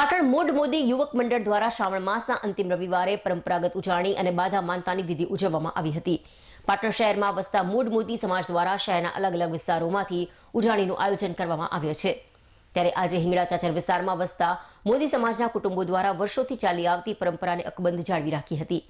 Patan mood Modi યુવક મંડળ દ્વારા શ્રાવણ માસના અંતિમ રવિવારે પરંપરાગત ઉજાણી અને બાધા માનતાની વિધિ ઉજવવામાં આવી હતી. પાટણ શહેરમાં વસતા મૂડ મોદી સમાજ દ્વારા શહેરના અલગ અલગ વિસ્તારોમાંથી ઉજાણીનું આયોજન કરવામાં આવ્યું છે. ત્યારે આજે હિંગળા ચાચર વિસ્તારમાં વસતા મોદી સમાજના કુટુંબો દ્વારા વર્ષોથી ચાલી આવતી પરંપરાને અકબંધ જાળવી રાખી હતી.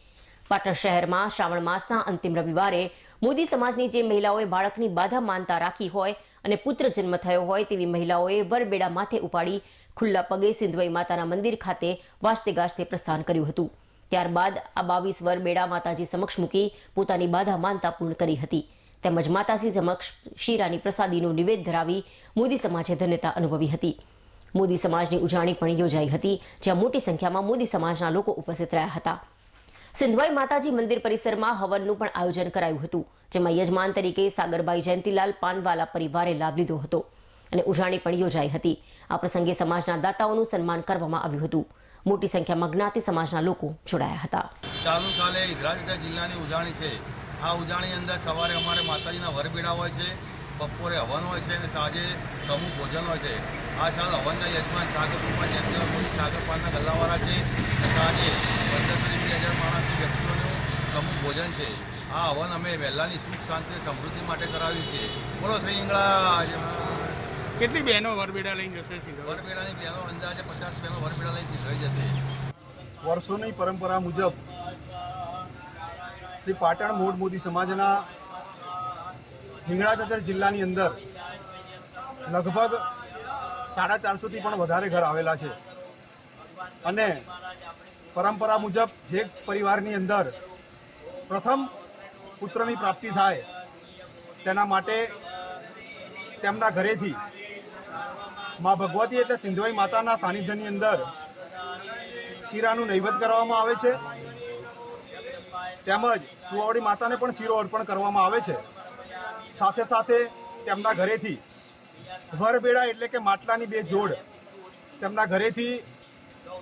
પાટણ શહેરમાં શ્રાવણ માસના અંતિમ રવિવારે મોદી સમાજની જે મહિલાઓએ બાળકની બાધા માનતા રાખી હોય અને પુત્ર જન્મ થયો હોય તેવી મહિલાઓએ વરબેડા માથે ઉપાડી ખુલ્લા પગે સિંધવાઈ માતાના મંદિર ખાતે વાજતે ગાજતે પ્રસ્થાન કર્યું હતું. ત્યારબાદ આ બાવીસ વરબેડા માતાજી સમક્ષ મૂકી પોતાની બાધા માનતા પૂર્ણ કરી હતી. તેમજ માતાજી સમક્ષ શીરાની પ્રસાદીનું નિવેદ ધરાવી મોદી સમાજે ધન્યતા અનુભવી હતી. મોદી સમાજની ઉજાણી પણ યોજાઈ હતી, જ્યાં મોટી સંખ્યામાં મોદી સમાજના લોકો ઉપસ્થિત રહ્યા હતા. સિંધવાઈ માતાજી મંદિર પરિસરમાં હવનનું પણ આયોજન કરાયું હતું, જેમાં યજમાન તરીકે સાગરભાઈ જયંતિલાલ પાનવાલા પરિવારે લાભ લીધો હતો અને ઉજાણી પણ યોજાઈ હતી. આ પ્રસંગે સમાજના દાતાઓનું સન્માન કરવામાં આવ્યું હતું. મોટી સંખ્યામાં જ્ઞાતિ સમાજના લોકો જોડાયા હતા. ચાલુ સાલે રાજકોટ જિલ્લાની ઉજાણી છે. આ ઉજાણી અંદર સવારે અમારે માતાજીના વરબીડા હોય છે, બપોરે હવન હોય છે અને સાંજે સમૂહ ભોજન હોય છે. આ સાલ હવનના યજમાન સાગરપુરમાં જયંતિલાલ મોદી સાગરપાનના ગલ્લાવાળા છે. સાંજે પંદરસોથી બે હજાર માણસની વ્યક્તિઓનું સમૂહ ભોજન છે. આ હવન અમે વહેલાની સુખ શાંતિ સમૃદ્ધિ માટે કરાવી છે બોલો શ્રી હિંગળા કેટલી બહેનો વરબેડા લઈને જશે વરબેડાની બહેનો અંદાજે પચાસ બહેનો વરબેડા લઈને થઈ જશે. વર્ષોની પરંપરા મુજબ શ્રી પાટણ મૂળ મોદી સમાજના હિંગળાજર જિલ્લાની અંદર લગભગ સાડા ચારસોથી પણ વધારે ઘર આવેલા છે. અને પરંપરા મુજબ જે પરિવારની અંદર પ્રથમ પુત્રની પ્રાપ્તિ થાય, તેના માટે તેમના ઘરેથી મા ભગવતી એટલે સિંધવાઈ માતાના સાનિધ્યની અંદર શીરાનું નૈવેદ્ય કરવામાં આવે છે. તેમજ સુવાવડી માતાને પણ શીરો અર્પણ કરવામાં આવે છે. સાથે સાથે તેમના ઘરેથી વરબેડા એટલે કે માટલાની બે જોડ. તેમના ઘરેથી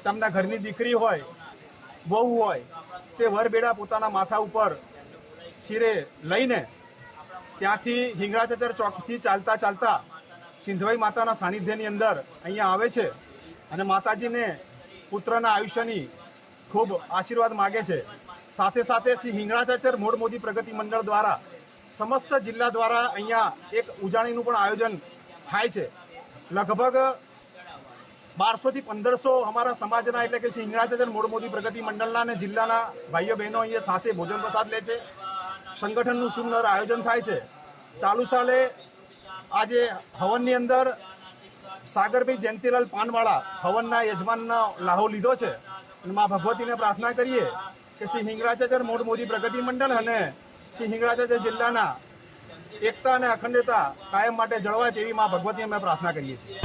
તેમના ઘરની દીકરી હોય, વહુ હોય, તે વરબેડા પોતાના માથા ઉપર શિરે લઈને ત્યાંથી હિંગળાચચર ચોકથી ચાલતા ચાલતા સિંધવાઈ માતાના સાનિધ્યની અંદર અહીંયા આવે છે અને માતાજીને પુત્રના આયુષ્યની ખૂબ આશીર્વાદ માગે છે. સાથે સાથે શ્રી હિંગળાચાચર મોડ મોદી પ્રગતિ મંડળ દ્વારા સમસ્ત જિલ્લા દ્વારા અહીંયા એક ઉજાણીનું પણ આયોજન થાય છે. લગભગ બારસોથી પંદરસો અમારા સમાજના એટલે કે શ્રી મોડમોદી પ્રગતિ મંડળના અને જિલ્લાના ભાઈઓ બહેનો અહીંયા સાથે ભોજન પ્રસાદ લે છે. સંગઠનનું સુંદર આયોજન થાય છે. ચાલુ સાલે આજે હવનની અંદર સાગરભાઈ જયંતિલાલ પાનવાળા હવનના યજમાનનો લાહો લીધો છે. અને મા ભગવતીને પ્રાર્થના કરીએ કે શ્રી હિંગળાચાચર મોડ મોદી પ્રગતિ મંડળ અને શ્રી હિંગળાચાચર જિલ્લાના એકતા અને અખંડતા કાયમ માટે જળવાય તેવી માં ભગવતી અમે પ્રાર્થના કરીએ છીએ.